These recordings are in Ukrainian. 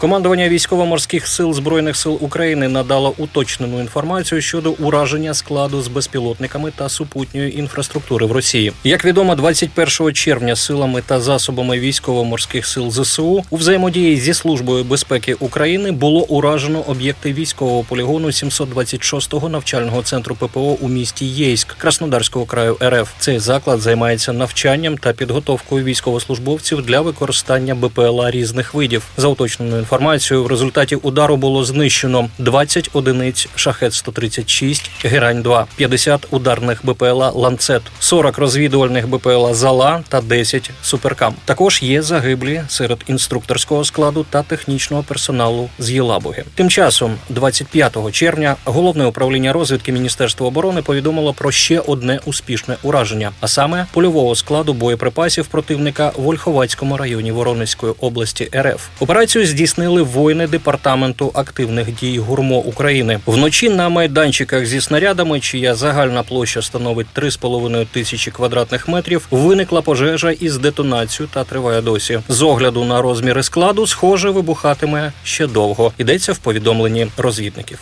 Командування військово-морських сил збройних сил України надало уточнену інформацію щодо ураження складу з безпілотниками та супутньої інфраструктури в Росії. Як відомо, 21 червня силами та засобами військово-морських сил ЗСУ у взаємодії зі службою безпеки України було уражено об'єкти військового полігону 726-го навчального центру ППО у місті Єйськ Краснодарського краю РФ. Цей заклад займається навчанням та підготовкою військовослужбовців для використання БПЛА різних видів. За уточненою інформацією, в результаті удару було знищено 20 одиниць шахет 136 герань 2 50 ударних БПЛА ланцет, 40 розвідувальних БПЛА зала та 10 суперкам. Також є загиблі серед інструкторського складу та технічного персоналу з Єлабуги. Тим часом, 25 червня, головне управління розвідки Міністерства оборони повідомило про ще одне успішне ураження, а саме польового складу боєприпасів противника в Ольховацькому районі Воронезької області РФ. Операцію здійснили воїни департаменту активних дій гурмо України. Вночі на майданчиках зі снарядами, чия загальна площа становить 3,5 тисячі квадратних метрів, виникла пожежа із детонацією та триває досі. З огляду на розміри складу, схоже, вибухатиме ще довго. Йдеться в повідомленні розвідників.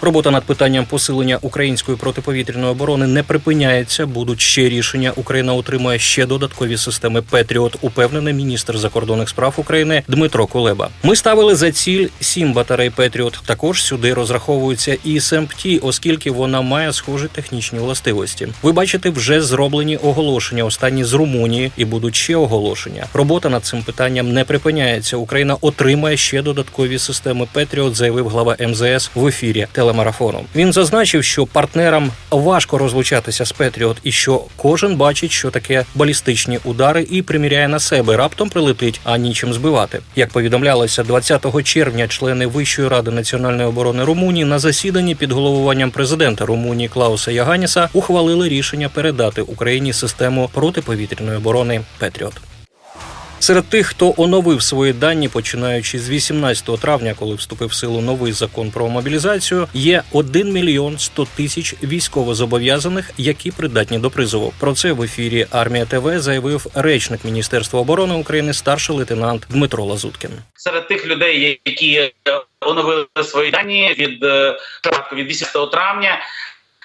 Робота над питанням посилення української протиповітряної оборони не припиняється. Будуть ще рішення. Україна отримає ще додаткові системи Петріот. Упевнений міністр закордонних справ України Дмитро Кулеба. Ми ставили за ціль сім батарей Петріот. Також сюди розраховується і СМПТ, оскільки вона має схожі технічні властивості. Ви бачите, вже зроблені оголошення. Останні з Румунії, і будуть ще оголошення. Робота над цим питанням не припиняється. Україна отримає ще додаткові системи Петріот, заявив глава МЗС в ефірі телемарафону. Він зазначив, що партнерам важко розлучатися з Петріот, і що кожен бачить, що таке балістичні удари, і приміряє на себе. Раптом прилетить, а нічим збивати. Як повідомлялося, 20 червня члени Вищої ради національної оборони Румунії на засіданні під головуванням президента Румунії Клауса Яганіса ухвалили рішення передати Україні систему протиповітряної оборони Петріот. Серед тих, хто оновив свої дані, починаючи з 18 травня, коли вступив в силу новий закон про мобілізацію, є 1 мільйон 100 тисяч військовозобов'язаних, які придатні до призову. Про це в ефірі Армія ТВ заявив речник Міністерства оборони України, старший лейтенант Дмитро Лазуткін. серед тих людей, які е, оновили свої дані від е, від 18 травня.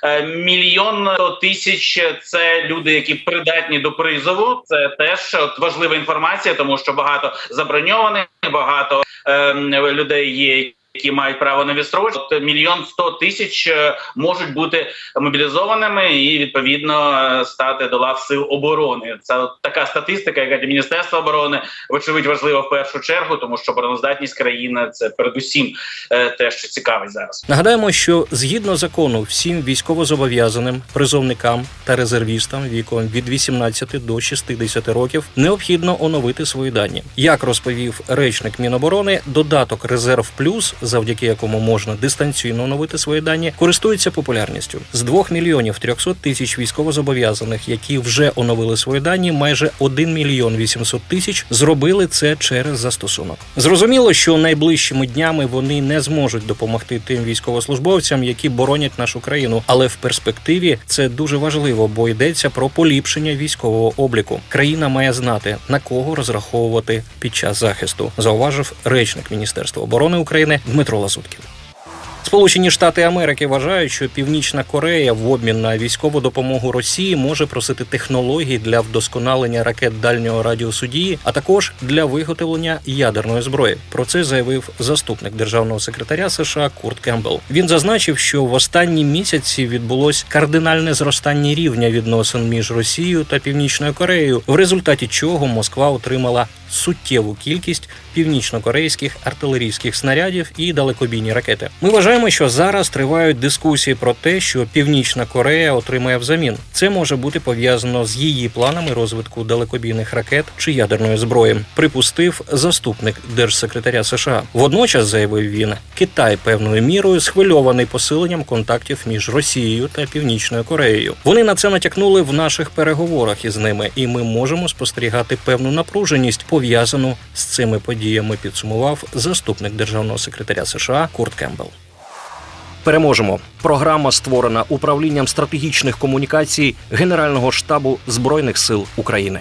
Е, Мільйон тисяч це люди, які придатні до призову. Це теж от важлива інформація, тому що багато заброньованих, багато е, людей є. Які мають право на відстрочку, От мільйон сто тисяч е, можуть бути мобілізованими і відповідно е, стати до лав сил оборони. Це така статистика, яка для міністерства оборони вочевидь важлива в першу чергу, тому що обороноздатність країни це передусім е, те, що цікавить зараз. Нагадаємо, що згідно закону всім військовозобов'язаним призовникам та резервістам віком від 18 до 60 років необхідно оновити свої дані. Як розповів речник Міноборони, додаток Резерв Плюс, завдяки якому можна дистанційно оновити свої дані, користується популярністю. З 2 мільйонів 300 тисяч військовозобов'язаних, які вже оновили свої дані, майже 1 мільйон 800 тисяч зробили це через застосунок. Зрозуміло, що найближчими днями вони не зможуть допомогти тим військовослужбовцям, які боронять нашу країну. Але в перспективі це дуже важливо, бо йдеться про поліпшення військового обліку. Країна має знати на кого розраховувати під час захисту, зауважив речник Міністерства оборони України Дмитро Лазуткін. Сполучені Штати Америки вважають, що Північна Корея в обмін на військову допомогу Росії може просити технології для вдосконалення ракет дальнього радіусу дії, а також для виготовлення ядерної зброї. Про це заявив заступник державного секретаря США Курт Кембл. Він зазначив, що в останні місяці відбулось кардинальне зростання рівня відносин між Росією та Північною Кореєю, в результаті чого Москва отримала суттєву кількість північно-корейських артилерійських снарядів і далекобійні ракети. Ми вважаємо, що зараз тривають дискусії про те, що Північна Корея отримає взамін. Це може бути пов'язано з її планами розвитку далекобійних ракет чи ядерної зброї. Припустив заступник держсекретаря США. Водночас заявив він, Китай певною мірою схвильований посиленням контактів між Росією та Північною Кореєю. Вони на це натякнули в наших переговорах із ними, і ми можемо спостерігати певну напруженість пов'язану з цими подіями. Підсумував заступник державного секретаря США Курт Кембл. Переможемо. Програма створена управлінням стратегічних комунікацій Генерального штабу збройних сил України.